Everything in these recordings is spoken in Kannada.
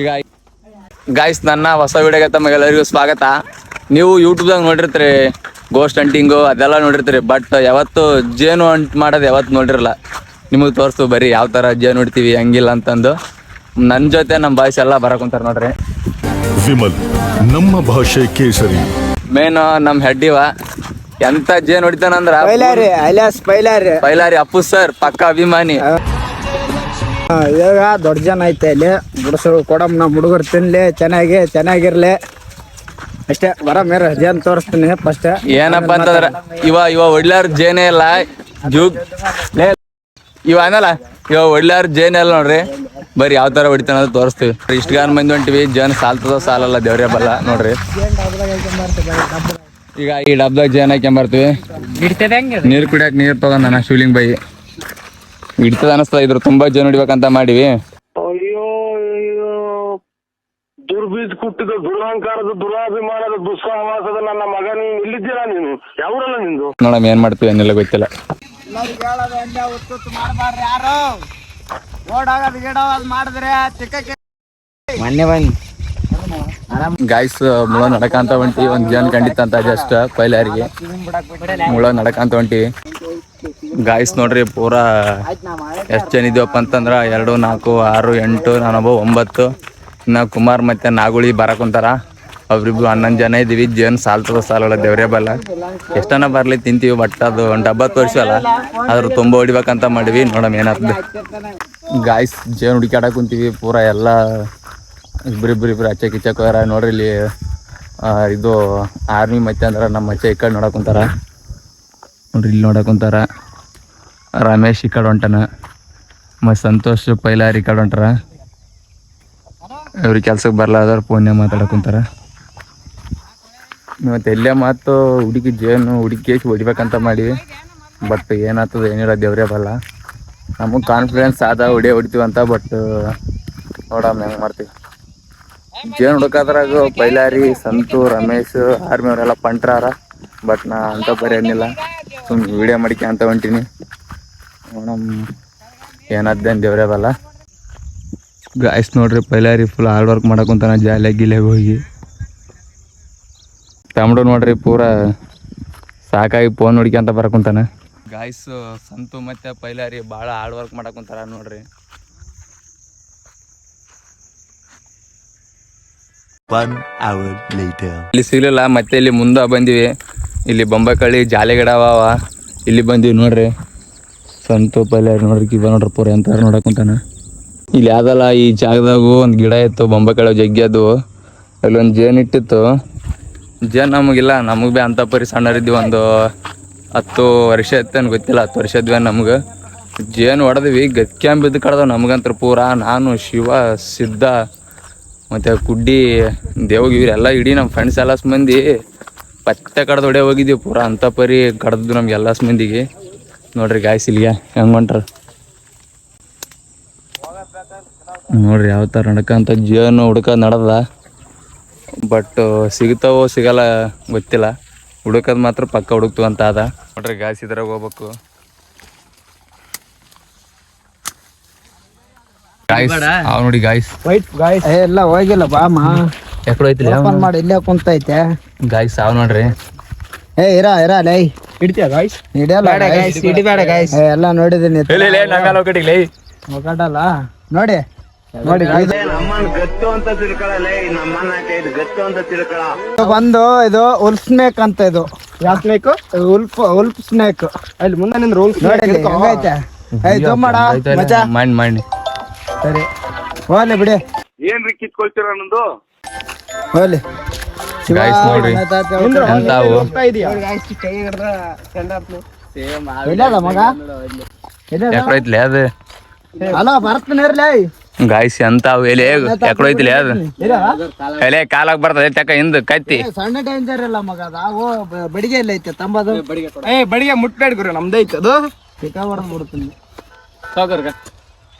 ಈಗ ಗಾಯ್ಸ್ ನನ್ನ ಹೊಸ ವಿಡಿಯೋಗೆ ತಮಗೆಲ್ಲರಿಗೂ ಸ್ವಾಗತ. ನೀವು ಯೂಟ್ಯೂಬ್ದಾಗ ನೋಡಿರ್ತೀರಿ ಗೋಸ್ಟ್ ಹಂಟಿಂಗು ಅದೆಲ್ಲ ನೋಡಿರ್ತೀರಿ ಬಟ್ ಯಾವತ್ತು ಜೇನು ಹಂಟ್ ಮಾಡೋದು ಯಾವತ್ತು ನೋಡಿರಲ್ಲ. ನಿಮಗೆ ತೋರಿಸ್ತು ಬರೀ ಯಾವ ಥರ ಜೇನು ಹೊಡಿತೀವಿ ಹಂಗಿಲ್ಲ ಅಂತಂದು. ನನ್ನ ಜೊತೆ ನಮ್ಮ ಬಾಯ್ಸ್ ಎಲ್ಲ ಬರಕುಂತಾರೆ ನೋಡ್ರಿ. ವಿಮಲ್ ನಮ್ಮ ಭಾಷೆ ಕೇಸರಿ. ಮೇನ್ ನಮ್ಮ ಹೆಡ್ಡಿವ ಎಂತ ಜೇನ್ ಹೊಡಿತಾನಂದ್ರ ಪೈಲಾರಿ ಅಲಿಯಾಸ್ ಪೈಲಾರಿ ಪೈಲಾರಿ ಅಪ್ಪು ಸರ್ ಪಕ್ಕ ಅಭಿಮಾನಿ. ಆ, ಇವಾಗ ದೊಡ್ಡ ಜನ ಐತೆ ಇಲ್ಲಿ. ಗುಡಿಸರು ಕೊಡಮ್ ನಮ್ಮ ಹುಡುಗರು ತಿನ್ಲಿ ಚೆನ್ನಾಗಿ ಚೆನ್ನಾಗಿರ್ಲಿ. ಅಷ್ಟೇ ಬರ ಮೇರ ಜೇನ್ ತೋರಿಸ್ತೀನಿ ಫಸ್ಟ್ ಏನಪ್ಪ ಅಂತಂದ್ರ ಇವ ಇವ ಒಡ್ಲಾರ ಜೇನೇ ಇಲ್ಲ. ಜೂಗ್ ಲೇ, ಇವ ಅನ್ನಲ್ಲ ಇವ ಒಡ್ಲಾರ ಜೇನೇ ಇಲ್ಲ ನೋಡ್ರಿ. ಬರೀ ಯಾವ ತರ ಹೊಡಿತಾನ ಅಂತ ತೋರಿಸ್ತೀವಿ. ಇಷ್ಟ ಗಾನ ಮಂದಿ ಹೊಂಟಿವಿ ಜೇನ್ ಸಾಲ್ತದ ಸಾಲಲ್ಲ ದೇವ್ರೇ ಬಲ್ಲ ನೋಡ್ರಿ. ಈಗ ಈ ಡಬ್ದಾಗ ಜೇನ್ ಹಾಕೊಂಬರ್ತೀವಿ ನೀರ್ ಕುಡಿಯಕ್ ನೀರ್ ತಗೊಂಡನ ಶಿವಲಿಂಗ್ ಬೈ. ಹಿಡ್ತದ ಅನಸ್ತಾ ಇದ್ರು ತುಂಬಾ ಜನ ಹಿಡಿಬೇಕಂತ ಮಾಡಿವಿ. ಅಯ್ಯೋ ಅಯ್ಯೋ ದುರ್ಬೀಜ್ ಕುಟ್ಟಿದ ದುರಹಂಕಾರದ ದುರಾಭಿಮಾನದ ದುಸ್ಸಹವಾಸದ ನನ್ನ ಮಗ ನೀನು ಇಲ್ಲಿದ್ದೀರಾ ನೀನು? ಯಾವ್ರಲ್ಲ ನಿಂದು? ನೋಡಮ್ ಏನ್ ಮಾಡ್ತೀವಿ ಅನ್ನೆಲ್ಲ ಗೊತ್ತಿಲ್ಲ. ಯಾರು? ಓಡಾಗೋದು ಗಿಡೋದು ಮಾಡಿದ್ರೆ ತಿಕ್ಕಕ್ಕೆ ಮೊನ್ನೆ ಬನ್ನಿ ಗಾಯ್ಸ್ ಮುಳ ನಡಕಂತ ಹೊಂಟಿ ಒಂದ್ ಜೇನ್ ಕಂಡಿತ್ತಂತ ಅಂತ ಜಸ್ಟ್ ಪೈಲಾರಿಗೆ. ಮುಳ ನಡಕಂತ ಹೊಂಟಿ ಗಾಯ್ಸ್ ನೋಡ್ರಿ, ಪೂರಾ ಎಷ್ಟ್ ಜನ ಇದೀವಪ್ಪ ಅಂತಂದ್ರ, ಎರಡು, ನಾಲ್ಕು, ಆರು, ಎಂಟು ನಾನೊಬ್ಬ ಒಂಬತ್ತು. ಇನ್ನ ಕುಮಾರ್ ಮತ್ತೆ ನಾಗುಳಿ ಬರಕ್ ಕುಂತಾರ. ಅವ್ರಿಬ್ರು ಹನ್ನೊಂದು ಜನ ಇದೀವಿ, ಜೇನ್ ಸಾಲ್ತದ ಸಾಲಲ್ಲ ದೇವ್ರೇ ಬಲ್ಲ. ಎಷ್ಟನ ಬರ್ಲಿ ತಿಂತೀವಿ ಬಟ್ ಅದು ಒಂದ್ ಡಬ್ಬ ತೋರಿಸಲ್ಲ ಆದ್ರೂ ತುಂಬ ಹೊಡಿಬೇಕಂತ ಮಾಡಿವಿ, ನೋಡಮ್ ಏನಾಗ್ತದೆ. ಗಾಯ್ಸ್ ಜೇನ್ ಹುಡುಕಾಡಕ್ ಕುಂತೀವಿ, ಪೂರಾ ಎಲ್ಲ ಇಬ್ರಿಬ್ರು ಇಬ್ರು ಆಚೆ ಕಿಚ್ಚಕ್ ಹೋಗ್ಯಾರ. ನೋಡ್ರಿ ಇಲ್ಲಿ ಇದು ಆರ್ಮಿ ಮತ್ತೆ ಅಂದ್ರೆ ನಮ್ಮ ಅಚ್ಚೆ ಈ ಕಡೆ ನೋಡಕ್ ಕುಂತಾರ. ನೋಡ್ರಿ ಇಲ್ಲಿ ನೋಡಕ್ ಕುಂತಾರ. ರಮೇಶ್ ಈ ಕಡೆ ಹೊಂಟನ. ಮತ್ತು ಸಂತೋಷ್ ಪೈಲಾರ್ ಈ ಕಡೆ ಹೊಂಟಾರ. ಇವ್ರಿಗೆ ಕೆಲ್ಸಕ್ಕೆ ಬರ್ಲಾದ್ರ ಫೋನ್ಯಾಗ ಮಾತಾಡಕ್ ಕುಂತಾರ. ಮತ್ತೆ ಎಲ್ಲೇ ಮಾತು ಹುಡುಗಿ ಜೇನು ಹುಡುಗಿ ಹೊಡಿಬೇಕಂತ ಮಾಡಿ. ಬಟ್ ಏನಾಗ್ತದ ಏನಿಲ್ಲ, ದೇವ್ರೇ ಬಲ್ಲ. ನಮಗೆ ಕಾನ್ಫಿಡೆನ್ಸ್ ಆದ ಹೊಡಿಯೇ ಹೊಡಿತೀವಂತ, ಬಟ್ ನೋಡಮ್ಮ ಹೆಂಗೆ ಮಾಡ್ತೀವಿ. ಜೇನು ಹುಡುಕಾದ್ರಾಗ ಬೈಲಾರಿ ಸಂತು ರಮೇಶ್ ಆರ್ಮಿ ಅವರೆಲ್ಲ ಪಂಟ್ರಾರ. ಬಟ್ ನಾ ಅಂತ ಬರೀ ಏನಿಲ್ಲ ಸುಮ್ ವಿಡಿಯೋ ಮಾಡಿಕೆ ಅಂತ ಹೊಂಟೀನಿ. ನೋಡಮ್ ಏನದ್ದೇನು ದೇವ್ರೇವಲ್ಲ ಗಾಯ್ಸ್ ನೋಡ್ರಿ ಬೈಲಾರಿ ಫುಲ್ ಹಾರ್ಡ್ ವರ್ಕ್ ಮಾಡಕ್ಕಂತಾನ ಜಾಲಿಯಾಗಿ ಗಿಲಿಯಾಗಿ ಹೋಗಿ. ತಮಿಳು ನೋಡ್ರಿ ಪೂರ ಸಾಕಾಗಿ ಫೋನ್ ಹುಡ್ಕ್ಯಂತ ಬರಕುಂತಾನ. ಗಾಯ್ಸ್ ಸಂತು ಮತ್ತೆ ಪೈಲಾರಿ ಭಾಳ ಹಾರ್ಡ್ ವರ್ಕ್ ಮಾಡಕ್ಕಂತಾರ ನೋಡ್ರಿ. ಇಲ್ಲಿ ಸಿಗ್ಲಿಲ್ಲ, ಮತ್ತೆ ಇಲ್ಲಿ ಮುಂದೆ ಬಂದಿವಿ. ಇಲ್ಲಿ ಬೊಂಬೈಕಳ್ಳಿ ಜಾಲಿ ಗಿಡ ಅವ ಇಲ್ಲಿ ಬಂದಿವಿ ನೋಡ್ರಿ. ಸಂತು ಪಲ್ಯ ನೋಡ್ರಿ ಕಿವ ನೋಡ್ರಿ ಪೂರ ಎಂತಾರ ನೋಡಕ್ ಕುಂತಾನ ಇಲ್ಲಿ ಯಾವ್ದಲ್ಲ, ಈ ಜಾಗದಾಗು ಒಂದು ಗಿಡ ಇತ್ತು, ಬೊಂಬೈಕಳ್ಳಿ ಜಗ್ಗಿ ಅದು. ಅಲ್ಲೊಂದು ಜೇನ್ ಇಟ್ಟಿತ್ತು. ಜೇನ್ ನಮಗಿಲ್ಲ, ನಮಗೆ ಭೀ ಅಂತ ಪರಿ ಸಣ್ಣರಿದ್ವಿ ಒಂದು ಹತ್ತು ವರ್ಷ ಇತ್ತೇನು ಗೊತ್ತಿಲ್ಲ, ಹತ್ತು ವರ್ಷ ಇದ್ವಿ ನಮ್ಗೆ. ಜೇನು ಹೊಡೆದ್ವಿ ಗತ್ಕ್ಯಾಂಬ್ ಬಿದ್ದು ಕಡ್ದವ ನಮಗಂತ್ರ ಪೂರ. ನಾನು, ಶಿವ, ಸಿದ್ಧ. ಮತ್ತು ಕುಡ್ಡಿ, ದೇವ್ಗೆ ಇವರೆಲ್ಲ ಇಡೀ ನಮ್ಮ ಫ್ರೆಂಡ್ಸ್ ಎಲ್ಲ ಮಂದಿ ಪತ್ತೆ ಕಡ್ದು ಹೊಡೆ ಹೋಗಿದ್ದೀವಿ ಪೂರಾ ಅಂತ ಪರಿ ಕಡ್ದು ನಮ್ಗೆ ಎಲ್ಲ ಮಂದಿಗೆ. ನೋಡ್ರಿ ಗಾಯ್ಸ್ ಇಲ್ಲಿಗೆ ಹೆಂಗೆ ಹೊಂಟ್ರ. ನೋಡ್ರಿ ಯಾವ ಥರ ನಡ್ಕಂತ ಜೀವನ ಹುಡುಕ ನಡ್ದ ಬಟ್ ಸಿಗ್ತಾವೋ ಸಿಗಲ್ಲ ಗೊತ್ತಿಲ್ಲ. ಹುಡುಕದ್ ಮಾತ್ರ ಪಕ್ಕ ಹುಡುಕ್ತು ಅಂತ ಅದ. ನೋಡ್ರಿ ಗಾಯ್ಸ್ ಇದ್ರಾಗ ಹೋಗ್ಬೇಕು. ಗಾಯ್ಸ್ ಎಲ್ಲ ಹೋಗಿಲ್ಲ ಎಕಡೆ ಮಾಡಿ ಇಲ್ಲೇ ಕುಂತೈತೆ. ಗಾಯ್ಸ್ ನೋಡ್ರಿ. ಏ ಇರ ಇರ ಗಾಯ್ಸ್ ಹಿಡಿಯಲ್ಲ ಗಾಯ್ಸ್ ಎಲ್ಲ ನೋಡಿದೀನಿ ನೋಡಿ ನೋಡಿ ಇದು ಉಲ್ಫ್ ಸ್ನೇಕ್ ಅಂತ ಇದು. ಯಾವ ಸ್ನೇಕ್ ಉಲ್ಫ್ ಉಲ್ಫ್ ಸ್ನೇಕ್ ಅಲ್ಲಿ ಮುಂದೆ ಮಾಡ. ಮಚ್ಚ. ಮಾಡಿ ಸರಿ. ಹೋಗ್ಲಿ ಬಿಡಿ. ಏನ್ರಿ ಕಿತ್ಕೊಳ್ತೀರ ನಂದು ಹೋಗ್ಲಿ. ಶಿವ ನೋಡಿ. ಗಣತಾತ ಗಾಯ್ಸಿ ಅವು ಎಲೆ ಎಕಡೈತ್ಲೆ ಅದು? ಎಲೆ ಕಾಲಾಗ್ ಬರ್ತದೆ. ಹಿಂದ್ ಕತ್ತಿ. ಸಣ್ಣ ಡೇಂಜರ್ ಇಲ್ಲ ಮಗ ಅದು. ಬಡಿಗೆ ಎಲ್ಲ ಐತೆ ತಂಬದು. ಏ ಬಡಿಗೆ ಮುಟ್ಬೇಡ ಗುರು ನಮ್ದೈತೆ ಅದು. ಸಿಕ್ಕಾಬಾರ್ದು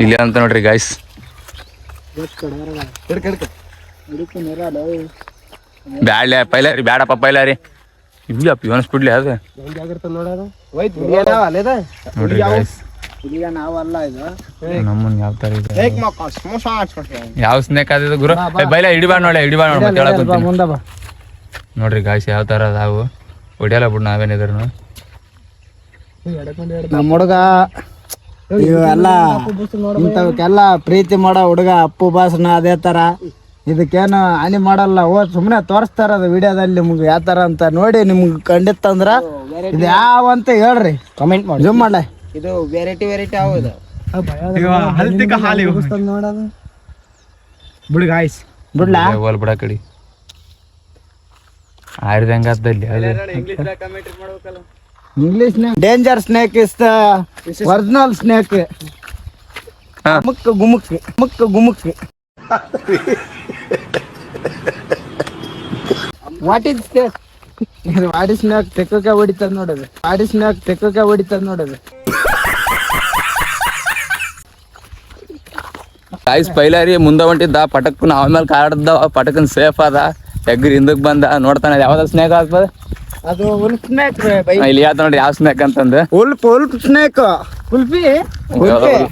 ಇಲ್ಲಿ ಅಂತ ನೋಡ್ರಿ ಗಾಯ್ಸ್ ಬ್ಯಾಡ್ಲೆ ಪೈಲ ರೀ ಬ್ಯಾಡಪ್ಪ ಪೈಲ ರೀ ಇಲ್ಲಪ್ಪ ಇವನ್ಸ್ಬಿಡ್ಲಿ ಅದು? ನೋಡ್ರಿ ಗಾಯ್ಸ್ ನಮ್ಮನ್ ಯಾವ ತರ ಇದೆ? ಯಾವ ಸ್ನೇಕ್ ಅದ ಗುರು? ಬೈಲ ಹಿಡಿಬಾರ್ದು ನೋಡಿ ಹಿಡಿಬಾರ್ದು ನೋಡಿ ಮತ್ತೆ ನೋಡ್ರಿ ಗಾಯ್ಸ್ ಯಾವ ತರ ಅದಾವು ಹೊಡಿಯಲ್ಲ ಬಿಡ್ ನಾವೇನಿದ್ರು ನಮ್ಮ ಹುಡುಗ ಇವೆಲ್ಲ ಇಂಥವಕ್ಕೆಲ್ಲ ಪ್ರೀತಿ ಮಾಡೋ ಹುಡುಗ ಅಪ್ಪು ಭಾಷಣ ಅದೇ ತರ. ಇದಕ್ಕೇನು ಹಾನಿ ಮಾಡಲ್ಲ. ಓ ಸುಮ್ಮನೆ ತೋರಿಸ್ತಾರ ಅದು ವಿಡಿಯೋದಲ್ಲಿ ನಿಮ್ಗೆ ಯಾವ ತರ ಅಂತ ನೋಡಿ ನಿಮ್ಗೆ ಕಂಡಿತ್ತಂದ್ರ ಇದು ಯಾವ ಅಂತ ಹೇಳ್ರಿ. ಕಮೆಂಟ್ ಮಾಡಿ. ಜೂಮ್ ಮಾಡ್ಲೆ. ಇದು ವೆರೈಟಿ ವೆರೈಟಿ ಯಾವುದು ಹಲ್ತಿಕ ಹಾಲಿ ನೋಡೋದು. ಬಿಡ್ಲಾ? ಹೋಲ್ ಬಿಡ ಕಡಿ. English danger snake is the original snake ಮುಕ್ಕ ಮುಕ್ ಗುಮುಕ್ ಮುಕ್ಕ ಗುಮುಕ್. ವಾಟ್ ಇಸ್ ವಾಡಿ ಸ್ನೇಕ್ ತೆಕ್ಕಕ್ಕೆ ಹೊಡಿತದ ನೋಡೋದು. ವಾಡಿ ಸ್ನೇಕ್ ತೆಕ್ಕಕ್ಕೆ ಹೊಡಿತದ ನೋಡೋದು. ಪೈಲಾರಿ ಮುಂದೆ ಹೊಂಟಿದ್ದ ಪಟಕ್ ನಾವ್ ಮೇಲೆ ಕಾಡ್ದ ಪಟಕನ್ ಸೇಫ್ ಅದ. ಎಗ್ರಿ ಹಿಂದಕ್ ಬಂದ ನೋಡ್ತಾನೆ ಯಾವ್ದ ಸ್ನೇಹ ಆಗ್ತದ ಅದು ಉಲ್ಫ್ ಸ್ನೇಕ್ ಬೈ. ಇಲ್ಲಿ ಯಾವ್ದು ನೋಡ್ರಿ ಯಾವ ಸ್ನೇಕ್ ಅಂತಂದು? Wolf wolf snake kulfi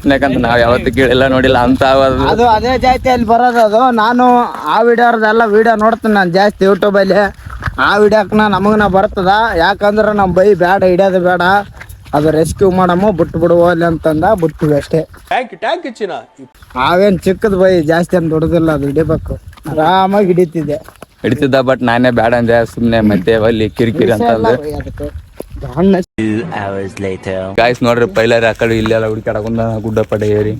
snake ಅಂತ ನಾವ್ ಯಾವತ್ತೂ ಕೇಳಿಲ್ಲ ನೋಡಿಲ್ಲ ಅಂತ ಅದು ಅದೇ ಅದೇ ಜಾತಿಯಲ್ಲಿ ಬರೋದು ಅದು. ನಾನು ಆ ವಿಡಿಯೋದೆಲ್ಲ ವಿಡಿಯೋ ನೋಡ್ತೀನಿ ನಾನು ಜಾಸ್ತಿ ಯೂಟ್ಯೂಬಲ್ಲಿ ಆ ವಿಡಿಯೋಕ್ನ ನಮಗನ ಬರ್ತದ. ಯಾಕಂದ್ರೆ ನಮ್ಮ ಬೈ ಬೇಡ ಹಿಡಿಯೋದು ಬೇಡ. ಅದು ರೆಸ್ಕ್ಯೂ ಮಾಡಮ್ಮ ಬಿಟ್ಟು ಬಿಡುವ ಅಲ್ಲಿ ಅಂತಂದ ಬಿಟ್ಟಿವಿ ಅಷ್ಟೇ. ಅವೇನ್ ಚಿಕ್ಕದ ಬೈ ಜಾಸ್ತಿ ಅಂತ ದೊಡ್ಡದಿಲ್ಲ ಅದು ಹಿಡಿಬೇಕು. ಆರಾಮಾಗಿ ಹಿಡಿತಿದ್ದೆ. ಹಿಡಿತಿದ್ದ ಬಟ್ ನಾನೇ ಬೇಡ ಅಂದೆ ಸುಮ್ನೆ ಮತ್ತೆ ಅಲ್ಲಿ ಕಿರಿಕಿರಿ ಅಂತ ಗಾಯ್ಸ್ ನೋಡ್ರಿ ಪೈಲಾರಿ ಆ ಕಡೆ ಇಲ್ಲೆಲ್ಲ ಹುಡುಕಾಡಕೊಂಡ ಗುಡ್ಡ ಪಡೆ ಏರಿ.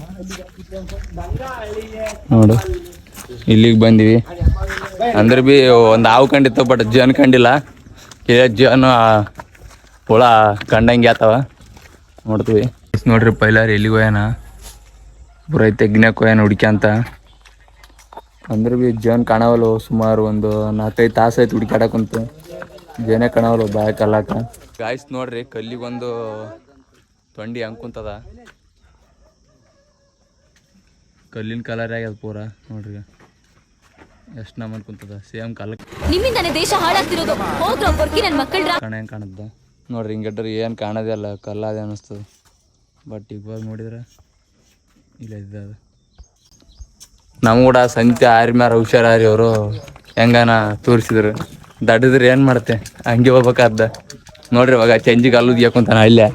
ನೋಡು ಇಲ್ಲಿಗೆ ಬಂದಿವಿ. ಅಂದ್ರೆ ಬಿ ಒಂದು ಹಾವು ಕಂಡಿತ್ತು ಬಟ್ ಜನ್ ಕಂಡಿಲ್ಲ. ಕೆ ಜನ್ ಹುಳ ಕಂಡಂಗೆ ಆತವ. ನೋಡ್ತೀವಿ. ನೋಡ್ರಿ ಪೈಲಾರಿ ಎಲ್ಲಿಗೆ ಹೋಯಾನ ಬುರೈತೆ ತೆಗ್ನಕ್ಕೆ ಹೋಯಾನ ಹುಡ್ಕ್ಯಾಂತ ಅಂದ್ರೆ ಬಿ ಜನ್ ಕಾಣವಲ್ಲ ಸುಮಾರು ಒಂದು ನಾಲ್ಕೈದು ತಾಸು ಆಯ್ತು ಹುಡುಕಾಡಕ್ಕಂತ ಜನ ಕಾಣವಲ್ಲ ಬಾಯ ಕಲ್ಲಾಕ. ಗಾಯ್ಸ್ ನೋಡ್ರಿ ಕಲ್ಲಿಗೊಂದು ತೊಂಡಿ ಹಂಗೆ ಕುಂತದ. ಕಲ್ಲಿನ ಕಲರ್ ಆಗ್ಯದ ಪೂರ ನೋಡ್ರಿ. ಎಷ್ಟು ನಮ್ಮನ್ ಕುಂತದ ಸೇಮ್ ಕಾಲಕ್ಕೆ ನಿಮ್ಮಿಂದಾನೇ ದೇಶ ಹಾಳಾಗ್ತಿರೋದು. ಹೋಗ್ರೋ ಬರ್ಕಿ ನನ್ನ ಮಕ್ಕಳ ಕಣ ಹೆಂಗೆ ಕಾಣದ ನೋಡ್ರಿ ಹಿಂಗಟ್ರಿ ಏನು ಕಾಣದೇ ಅಲ್ಲ ಕಲ್ಲಾದೆ ಅನ್ನಿಸ್ತದ. ಬಟ್ ಈಗ ನೋಡಿದ್ರೆ ಇಲ್ಲ ಇದ್ದದ ನಮ್ ಕೂಡ ಸಂತೆ ಆರಿ ಮ್ಯಾರ ಹುಷಾರಾರಿ ಅವರು. ಹೆಂಗನ ತೋರಿಸಿದ್ರು. ದಡ್ಡದ್ರೆ ಏನ್ ಮಾಡ್ತೆ? ಹಂಗೆ ಹೋಗ್ಬೇಕಾದ ನೋಡ್ರಿ ಇವಾಗ ಚಂಜಿಗೆ ಅಲ್ಲುದ್ ಯಾಕೊಂತಾನ ಇಲ್ಲೇ.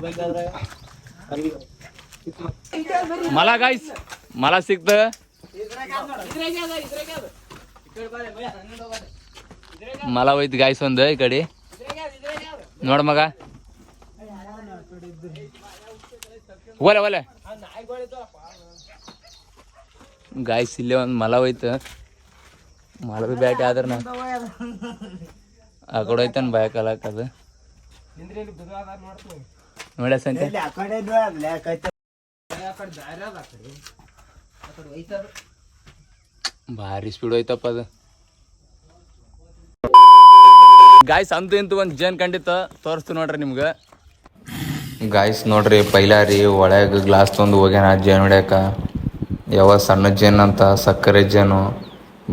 ಮಲ ಗಾಯ್ಸ್ ಮಲ ಸಿಕ್ತ. ಮಲ ಹೋಯ್ತು ಗಾಯ್ಸ್ ಒಂದು ಈ ಕಡೆ. ನೋಡ ಮಗ. ಒಲೆ ಒಲೆ ಗಾಯ್ಸ್ ಇಲ್ಲೇ ಒಂದು ಮಲ ಹೋಯ್ತು. ಮಲದ ಬ್ಯಾಟಿ ಆದ್ರೆ ನಾ ಆ ಕಡೆ ಹೋಯ್ತಾನ ಬಾಯ ಕಲಾಕ್ ಅದು. ನೋಡ ಸಂತೆ? ಭಾರಿ ಸ್ಪೀಡ್ ಹೋಯ್ತಪ್ಪ ಅದು. ಗಾಯ್ಸ್ ಅಂತ ಇಂತೂ ಒಂದು ಜನ್ ಖಂಡಿತ ತೋರಿಸ್ತು ನೋಡ್ರಿ ನಿಮ್ಗೆ. ಗಾಯ್ಸ್ ನೋಡ್ರಿ ಪೈಲಾರಿ ಒಳಗೆ ಗ್ಲಾಸ್ ತಂದು ಹೋಗ್ಯಾನ ಜೇನ್ ಹೊಡ್ಯಾಕ. ಯಾವ ಸಣ್ಣ ಜೇನ್ ಅಂತ, ಸಕ್ಕರೆ ಜೇನು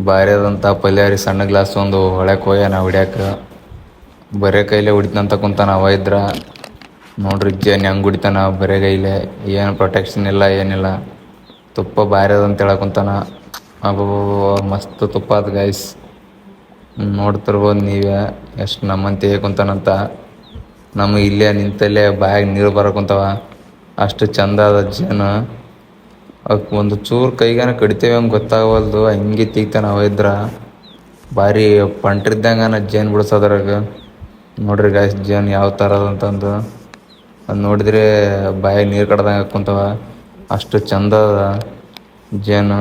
ಬಾರ್ಯದಂಥ ಪಲ್ಯಾರಿ ಸಣ್ಣ ಗ್ಲಾಸ್ ಒಂದು ಹೊಳೆಕ್ಕೆ ಹೋಯ ನಾವು ಹೊಡ್ಯಾಕ? ಬರೇ ಕೈಲೇ ಹೊಡಿತಂತ ಕುಂತಾನ ಅವ ಇದ್ರ? ನೋಡ್ರಿ ಜೇನ್ ಹೆಂಗೆ ಹೊಡಿತಾನ ಬರೇ ಕೈಲೇ? ಏನು ಪ್ರೊಟೆಕ್ಷನ್ ಇಲ್ಲ, ಏನಿಲ್ಲ. ತುಪ್ಪ ಬಾರ್ಯದಂತ ಹೇಳಕ್ಕೆ ಅಬ್ಬಬ್ಬ ಮಸ್ತ್ ತುಪ್ಪ ಅದು ಗಾಯ್ಸ್ ನೋಡ್ತಿರ್ಬೋದು ನೀವೇ ಎಷ್ಟು ನಮ್ಮಂತೆ ಕುಂತಾನಂತ. ನಮಗೆ ಇಲ್ಲೇ ನಿಂತಲ್ಲೇ ಬಾಯಾಗ ನೀರು ಬರಕುಂತವ ಅಷ್ಟು ಚಂದ ಅದ ಜೇನು. ಅವಕ್ಕೆ ಒಂದು ಚೂರು ಕೈಗಾನ ಕಡಿತೇವೆ ಹಂಗೆ ಗೊತ್ತಾಗವಲ್ದು. ಹಂಗೆ ತೀಗ್ತ ಅವ ಇದ್ರ ಭಾರಿ ಪಂಟ್ರಿದ್ದಂಗ ಜೇನು ಬಿಡಿಸೋದ್ರಾಗ ನೋಡ್ರಿ ಗಾಯ್ಸ್ ಜೇನು ಯಾವ ಥರ ಅಂತಂದು. ಅದು ನೋಡಿದ್ರೆ ಬಾಯಿ ನೀರು ಕಡ್ದಂಗೆ ಹಾಕ್ಕೊಂತವ ಅಷ್ಟು ಚಂದ ಅದ ಜೇನು.